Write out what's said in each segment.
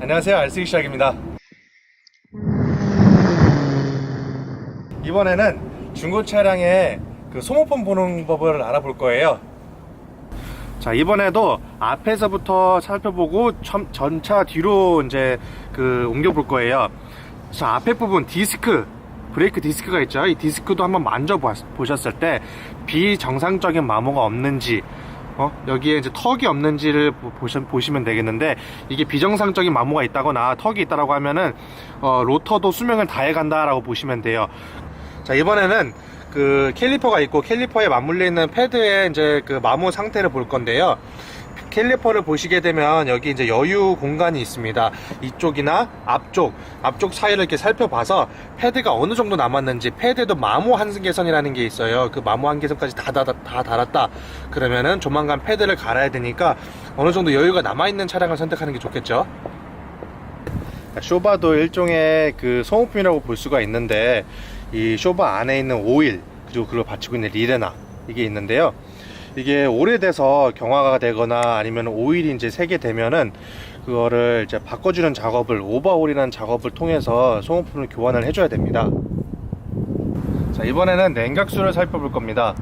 안녕하세요. 알쓰기 시작입니다. 이번에는 중고 차량의 그 소모품 보는 법을 알아볼 거예요. 자 이번에도 앞에서부터 살펴보고 점- 전차 뒤로 이제 그 옮겨 볼 거예요. 자 앞에 부분 디스크 브레이크 디스크가 있죠. 이 디스크도 한번 만져 보셨을 때 비정상적인 마모가 없는지 어? 여기에 이제 턱이 없는지를 보- 보시, 보시면 되겠는데 이게 비정상적인 마모가 있다거나 턱이 있다라고 하면은 어, 로터도 수명을 다해 간다라고 보시면 돼요. 자 이번에는 그 캘리퍼가 있고 캘리퍼에 맞물려 있는 패드의 이제 그 마모 상태를 볼 건데요. 캘리퍼를 보시게 되면 여기 이제 여유 공간이 있습니다. 이쪽이나 앞쪽, 앞쪽 사이를 이렇게 살펴봐서 패드가 어느 정도 남았는지 패드에도 마모 한계선이라는 게 있어요. 그 마모 한계선까지 다, 다, 다 달았다. 그러면은 조만간 패드를 갈아야 되니까 어느 정도 여유가 남아있는 차량을 선택하는 게 좋겠죠. 쇼바도 일종의 그 소모품이라고 볼 수가 있는데 이 쇼바 안에 있는 오일 그리고 그걸 받치고 있는 리레나 이게 있는데요. 이게 오래돼서 경화가 되거나 아니면 오일이 이제 새게 되면은 그거를 이제 바꿔주는 작업을 오버홀이라는 작업을 통해서 소모품을 교환을 해줘야 됩니다. 자 이번에는 냉각수를 살펴볼 겁니다.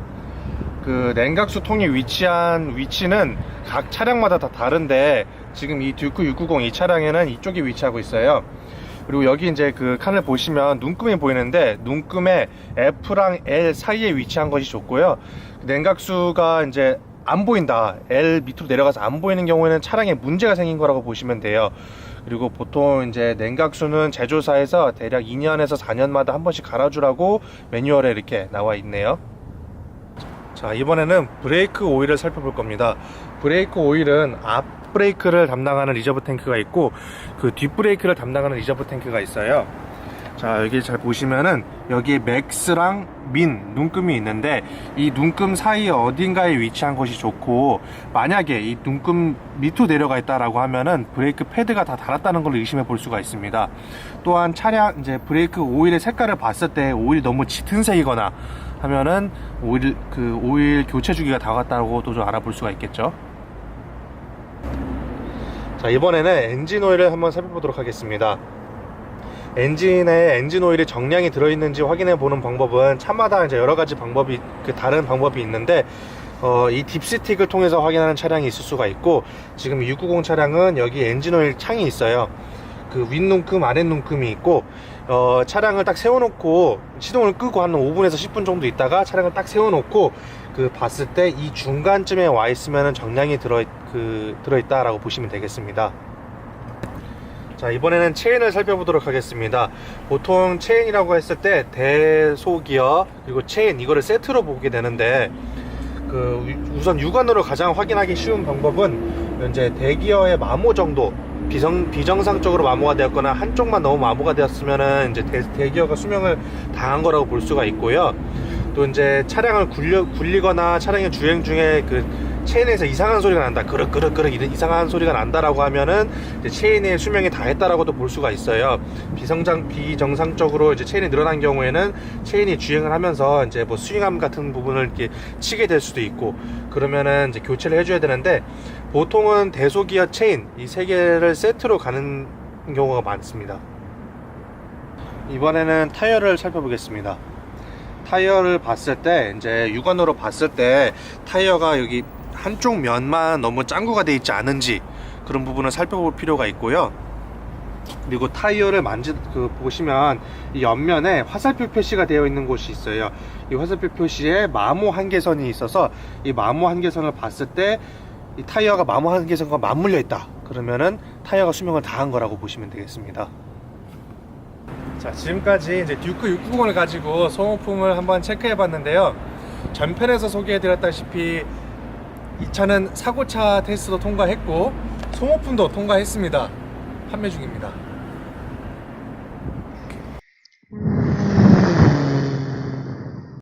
그 냉각수 통이 위치한 위치는 각 차량마다 다 다른데 지금 이 듀크 690 이 차량에는 이쪽에 위치하고 있어요. 그리고 여기 이제 그 칸을 보시면 눈금이 보이는데 눈금에 F랑 L 사이에 위치한 것이 좋고요. 냉각수가 이제 안 보인다. L 밑으로 내려가서 안 보이는 경우에는 차량에 문제가 생긴 거라고 보시면 돼요. 그리고 보통 이제 냉각수는 제조사에서 대략 2년에서 4년마다 한 번씩 갈아주라고 매뉴얼에 이렇게 나와 있네요. 자 이번에는 브레이크 오일을 살펴볼 겁니다 브레이크 오일은 앞 브레이크를 담당하는 리저브 탱크가 있고 그 뒷 브레이크를 담당하는 리저브 탱크가 있어요 자 여기 잘 보시면은 여기 맥스랑 민 눈금이 있는데 이 눈금 사이 어딘가에 위치한 것이 좋고 만약에 이 눈금 밑으로 내려가 있다라고 하면은 브레이크 패드가 다 닳았다는 걸 의심해 볼 수가 있습니다 또한 차량 이제 브레이크 오일의 색깔을 봤을 때 오일이 너무 짙은 색이거나 하면은 오일 그 오일 교체 주기가 다 갔다고도 좀 알아볼 수가 있겠죠. 자 이번에는 엔진 오일을 한번 살펴보도록 하겠습니다. 엔진에 엔진 오일이 정량이 들어있는지 확인해 보는 방법은 차마다 이제 여러 가지 방법이 그 다른 방법이 있는데 어, 이 딥스틱을 통해서 확인하는 차량이 있을 수가 있고 지금 690 차량은 여기 엔진 오일 창이 있어요. 그 윗눈금 아랫눈금이 있고 어, 차량을 딱 세워놓고 시동을 끄고 한 5분에서 10분 정도 있다가 차량을 딱 세워놓고 그 봤을 때 이 중간쯤에 와 있으면 정량이 들어 그 들어있다라고 보시면 되겠습니다. 자 이번에는 체인을 살펴보도록 하겠습니다 보통 체인이라고 했을 때 대소기어 그리고 체인 이거를 세트로 보게 되는데 그 우선 육안으로 가장 확인하기 쉬운 방법은 이제 대기어의 마모 정도 비정, 비정상적으로 마모가 되었거나 한쪽만 너무 마모가 되었으면은 이제 대, 대기어가 수명을 당한 거라고 볼 수가 있고요. 또 이제 차량을 굴려, 굴리거나 차량의 주행 중에 그 체인에서 이상한 소리가 난다. 그럭 그럭 그럭 이런 이상한 소리가 난다라고 하면은 체인의 수명이 다했다라고도 볼 수가 있어요. 비성장 비정상적으로 이제 체인이 늘어난 경우에는 체인이 주행을 하면서 이제 뭐 스윙암 같은 부분을 이렇게 치게 될 수도 있고 그러면은 이제 교체를 해줘야 되는데 보통은 대소기어 체인 이 세 개를 세트로 가는 경우가 많습니다. 이번에는 타이어를 살펴보겠습니다. 타이어를 봤을 때 이제 육안으로 봤을 때 타이어가 여기 한쪽 면만 너무 짱구가 돼 있지 않은지 그런 부분을 살펴볼 필요가 있고요. 그리고 타이어를 만지 그 보시면 이 옆면에 화살표 표시가 되어 있는 곳이 있어요. 이 화살표 표시에 마모 한계선이 있어서 이 마모 한계선을 봤을 때 이 타이어가 마모 한계선과 맞물려 있다. 그러면은 타이어가 수명을 다한 거라고 보시면 되겠습니다. 자 지금까지 이제 듀크 690을 가지고 소모품을 한번 체크해 봤는데요 전편에서 소개해 드렸다시피 이 차는 사고차 테스트도 통과했고 소모품도 통과했습니다. 판매 중입니다